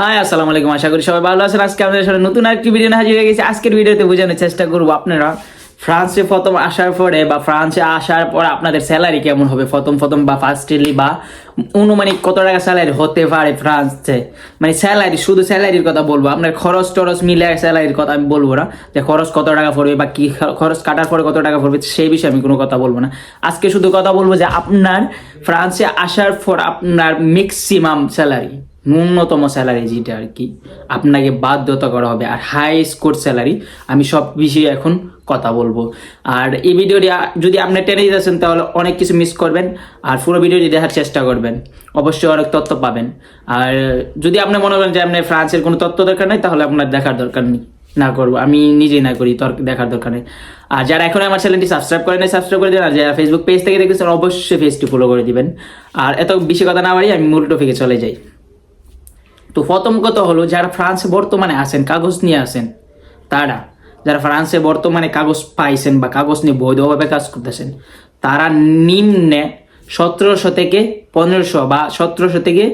High, আসসালামু আলাইকুম। আশা করি সবাই ভালো আছেন। আজকে আমাদের সাথে নতুন আরেকটি ভিডিও হাজির হয়ে গেছি। আজকের ভিডিওতে বোঝানোর চেষ্টা করব আপনারা ফ্রান্সে প্রথম আসার পরে বা ফ্রান্সে আসার পর আপনাদের স্যালারি কেমন হবে? প্রথম প্রথম বা ফার্স্টলি বা অনুমানিক কত টাকা স্যালারি হতে পারে ফ্রান্সে? মানে স্যালারি শুধু স্যালারির কথা বলব। আপনার খরচ টরচ মিলে স্যালারির কথা আমি বলব না যে খরচ কত টাকা পড়বে বা কি খরচ কাটার পরে কত টাকা পড়বে, সেই বিষয়ে আমি কোনো কথা বলব না। আজকে শুধু কথা বলব যে আপনার ফ্রান্সে আসার পর আপনার ম্যাক্সিমাম স্যালারি ন্যূনতম স্যালারি যেটা আর কি, আপনাকে বাধ্যতা করা হবে। আর হাই স্কোর স্যালারি আমি সব বিষয়ে এখন কথা বলব। আর এই ভিডিওটি যদি আপনি টেনে দিতেছেন তাহলে অনেক কিছু মিস করবেন। আর পুরো ভিডিওটি দেখার চেষ্টা করবেন। অবশ্যই অনেক তথ্য পাবেন। আর যদি আপনি মনে করেন যে আপনার ফ্রান্সের কোনো তথ্য দরকার নেই, তাহলে আপনার দেখার দরকার নেই। না করব, আমি নিজেই না করি তোর দেখার দরকার নেই। আর যারা এখন আমার চ্যানেলটি সাবস্ক্রাইব করেন সাবস্ক্রাইব করে দেবেন। আর যারা ফেসবুক পেজ থেকে দেখেছেন, অবশ্যই পেজটি ফলো করে দিবেন। আর এত বেশি কথা না বাড়ি আমি মূল টপিকে চলে যাই। তো প্রথম কথা হলো, যারা ফ্রান্সে বর্তমানে আছেন, কাগজ নিয়ে আসেন তারা, যারা ফ্রান্সে বর্তমানে কাগজ পাইছেন বা কাগজ নিয়ে বৈধভাবে কাজ করতেছেন, তারা নিম্নে সতেরোশো থেকে পনেরোশো বা সতেরোশো থেকে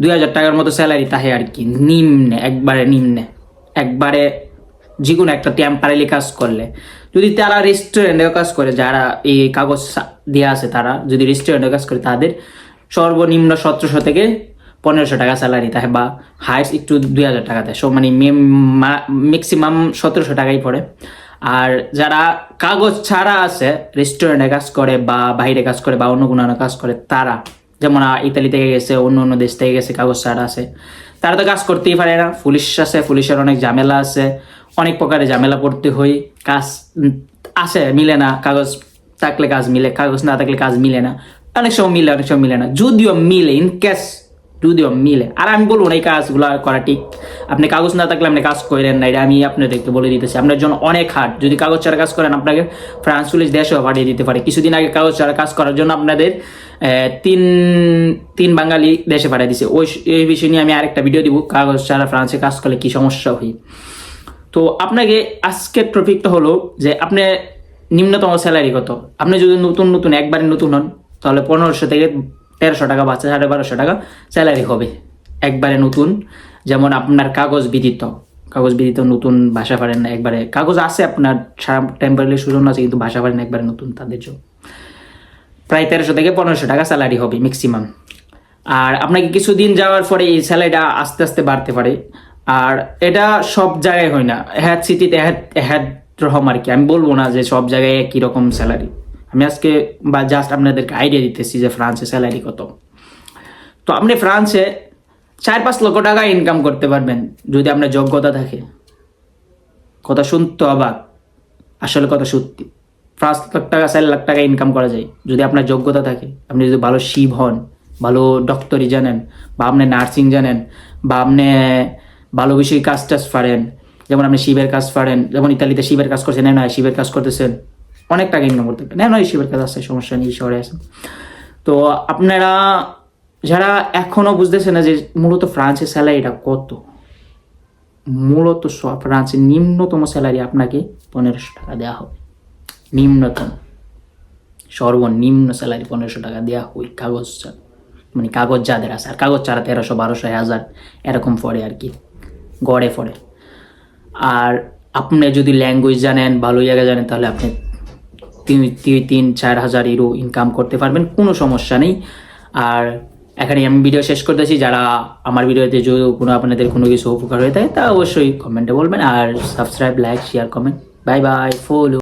দুই হাজার টাকার মতো স্যালারি তাহে আর কি, নিম্নে, একবারে নিম্নে, একবারে যে কোনো একটা টেম্পারারি কাজ করলে। যদি তারা রেস্টুরেন্টে কাজ করে, যারা এই কাগজ দেওয়া আছে তারা, যদি রেস্টুরেন্টে কাজ করে, তাদের সর্বনিম্ন সতেরোশো থেকে পনেরোশো টাকা স্যালারি থাকে বা হাইস্ট একটু দুই হাজার টাকা দেয় সো মানে ম্যাক্সিমাম সতেরোশো টাকাই পড়ে। আর যারা কাগজ ছাড়া আছে রেস্টুরেন্টে কাজ করে বা বাইরে কাজ করে বা অন্য কোনো কাজ করে, তারা, যেমন ইতালি থেকে গেছে, অন্য অন্য দেশ থেকে গেছে কাগজ ছাড়া আছে, তারা তো কাজ করতেই পারে না। পুলিশ আছে পুলিশের অনেক ঝামেলা আছে, অনেক প্রকারে ঝামেলা পড়তে হয়। কাজ আছে, মিলে না, কাগজ থাকলে কাজ মিলে, কাগজ না থাকলে কাজ মিলে না। অনেক সময় মিলে, অনেক সময় মিলে না। যদিও মিলে ইন কেস যদিও মিলে আর আমি বলব না এই কাজগুলো করা ঠিক। আপনি কাগজ না থাকলে আপনি কাজ করেন না। এটা আমি আপনাদেরকে বলে দিতেছি। আপনার জন্য অনেক হার্ড যদি কাগজ ছাড়া কাজ করেন, আপনাকে ফ্রান্স পুলিশ দেশেও পাঠিয়ে দিতে পারে। কিছুদিন আগে কাগজ ছাড়া কাজ করার জন্য আপনাদের তিন তিন বাঙালি দেশে পাঠিয়ে দিছে। ওই, এই বিষয় নিয়ে আমি আরেকটা ভিডিও দিব। কাগজ ছাড়া ফ্রান্সে কাজ করলে কি সমস্যা হয়? তো আপনাকে আজকের টপিকটা হলো যে আপনি নিম্নতম স্যালারি কত? আপনি যদি নতুন নতুন, একবারে নতুন হন, তাহলে পনেরোশো থেকে তেরোশো টাকা বা সাড়ে বারোশো টাকা স্যালারি হবে। একবারে নতুন, যেমন আপনার কাগজ বিদিত কাগজ বিদিত নতুন ভাষা পারেন না, একবারে কাগজ আছে আপনার, সারা টেম্পারারি সুযোগ আছে, কিন্তু ভাষা পারেন একবারে নতুন তাদের জন্য। প্রায় তেরোশো থেকে পনেরোশো টাকা স্যালারি হবে ম্যাক্সিমাম আর আপনাকে কিছুদিন যাওয়ার পরে এই স্যালারিটা আস্তে আস্তে বাড়তে পারে। আর এটা সব জায়গায় হয় না হ্যাড সিটিতে হ্যাড হ্যাড রকম আর কি, আমি বলব না যে সব জায়গায় একই রকম স্যালারি। আমি আজকে বা জাস্ট আপনাদেরকে আইডিয়া দিতেছি যে ফ্রান্সে স্যালারি কত। তো আপনি ফ্রান্সে চার পাঁচ লক্ষ টাকা ইনকাম করতে পারবেন, যদি আপনার যোগ্যতা থাকে। কথা শুনতে অবাক, আসলে কথা সত্যি। পাঁচ লাখ টাকা, চার লাখ টাকা ইনকাম করা যায়, যদি আপনার যোগ্যতা থাকে। আপনি যদি ভালো শিব হন, ভালো ডক্টরি জানেন, বা আপনি নার্সিং জানেন, বা আপনি ভালো বিষয়ে কাজ টাজ পারেন, যেমন আপনি শিবের কাজ পারেন, যেমন ইতালিতে শিবের কাজ করছেন না, শিবের কাজ করতেছেন। অনেক টাকা ইনকাম করতে পারেন না শিবের কাজ আছে, সমস্যা নেই, শহরে আছে। তো আপনারা যারা এখনও বুঝতেছেন না যে মূলত ফ্রান্সের স্যালারিটা কত, মূলত ফ্রান্সের নিম্নতম স্যালারি আপনাকে পনেরোশো টাকা দেওয়া হবে। নিম্নতম, সর্বনিম্ন স্যালারি পনেরোশো টাকা দেওয়া হয় কাগজ মানে কাগজ যাদের আছে, আর কাগজ ছাড়া তেরোশো, বারোশো হাজার, এরকম পড়ে আর কি, গড়ে পড়ে। আর আপনি যদি ল্যাঙ্গুয়েজ জানেন, ভালো জায়গা জানেন, তাহলে আপনি তিন চার হাজার ইউরো ইনকাম করতে পারবেন, কোনো সমস্যা নেই। আর এখানে আমি ভিডিও শেষ করতেছি। যারা আমার ভিডিওতে যদি কোনো আপনাদের কোনো কিছু উপকার হয়ে থাকে, তা অবশ্যই কমেন্টে বলবেন। আর subscribe like share comment bye bye follow